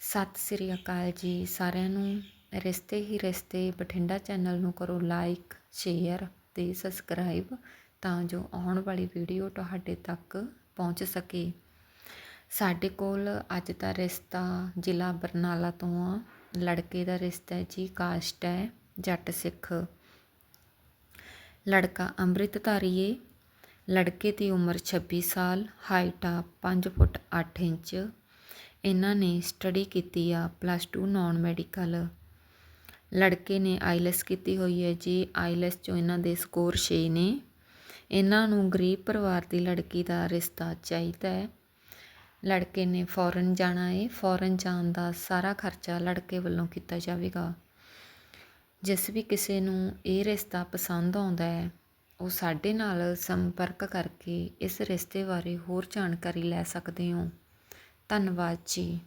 ਸਤਿ ਸ੍ਰੀ ਅਕਾਲ ਜੀ। ਸਾਰਿਆਂ ਨੂੰ ਰਿਸ਼ਤੇ ਹੀ ਰਿਸ਼ਤੇ, ਬਠਿੰਡਾ ਚੈਨਲ ਨੂੰ ਕਰੋ ਲਾਈਕ, ਸ਼ੇਅਰ ਅਤੇ ਸਬਸਕ੍ਰਾਈਬ ਤਾਂ ਜੋ ਆਉਣ ਵਾਲੀ ਵੀਡੀਓ ਤੁਹਾਡੇ ਤੱਕ ਪਹੁੰਚ ਸਕੇ। ਸਾਡੇ ਕੋਲ ਅੱਜ ਦਾ ਰਿਸ਼ਤਾ ਜ਼ਿਲ੍ਹਾ ਬਰਨਾਲਾ ਤੋਂ ਆ। ਲੜਕੇ ਦਾ ਰਿਸ਼ਤਾ ਹੈ ਜੀ, ਕਾਸਟ ਹੈ, ਜੱਟ ਸਿੱਖ। ਲੜਕਾ ਅੰਮ੍ਰਿਤਧਾਰੀ ਏ। ਲੜਕੇ ਦੀ ਉਮਰ 26 ਸਾਲ, ਹਾਈਟ ਆ 5 ਫੁੱਟ 8 ਇੰਚ। ਇਹਨਾਂ ਨੇ ਸਟੱਡੀ ਕੀਤੀ ਆ ਪਲੱਸ ਟੂ ਨੋਨ ਮੈਡੀਕਲ ਲੜਕੇ ਨੇ ਆਈਲੈਸ ਕੀਤੀ ਹੋਈ ਹੈ ਜੀ। ਆਈਲੈਸ ਚੋਂ ਇਹਨਾਂ ਦੇ ਸਕੋਰ 6 ਨੇ। ਇਹਨਾਂ ਨੂੰ ਗਰੀਬ ਪਰਿਵਾਰ ਦੀ ਲੜਕੀ ਦਾ ਰਿਸ਼ਤਾ ਚਾਹੀਦਾ ਹੈ। ਲੜਕੇ ਨੇ ਫੌਰਨ ਜਾਣਾ ਹੈ। ਫੌਰਨ ਜਾਣ ਦਾ ਸਾਰਾ ਖਰਚਾ ਲੜਕੇ ਵੱਲੋਂ ਕੀਤਾ ਜਾਵੇਗਾ। ਜਿਸ ਵੀ ਕਿਸੇ ਨੂੰ ਇਹ ਰਿਸ਼ਤਾ ਪਸੰਦ ਆਉਂਦਾ ਹੈ, ਉਹ ਸਾਡੇ ਨਾਲ ਸੰਪਰਕ ਕਰਕੇ ਇਸ ਰਿਸ਼ਤੇ ਬਾਰੇ ਹੋਰ ਜਾਣਕਾਰੀ ਲੈ ਸਕਦੇ ਹੋ। ਧੰਨਵਾਦ ਜੀ।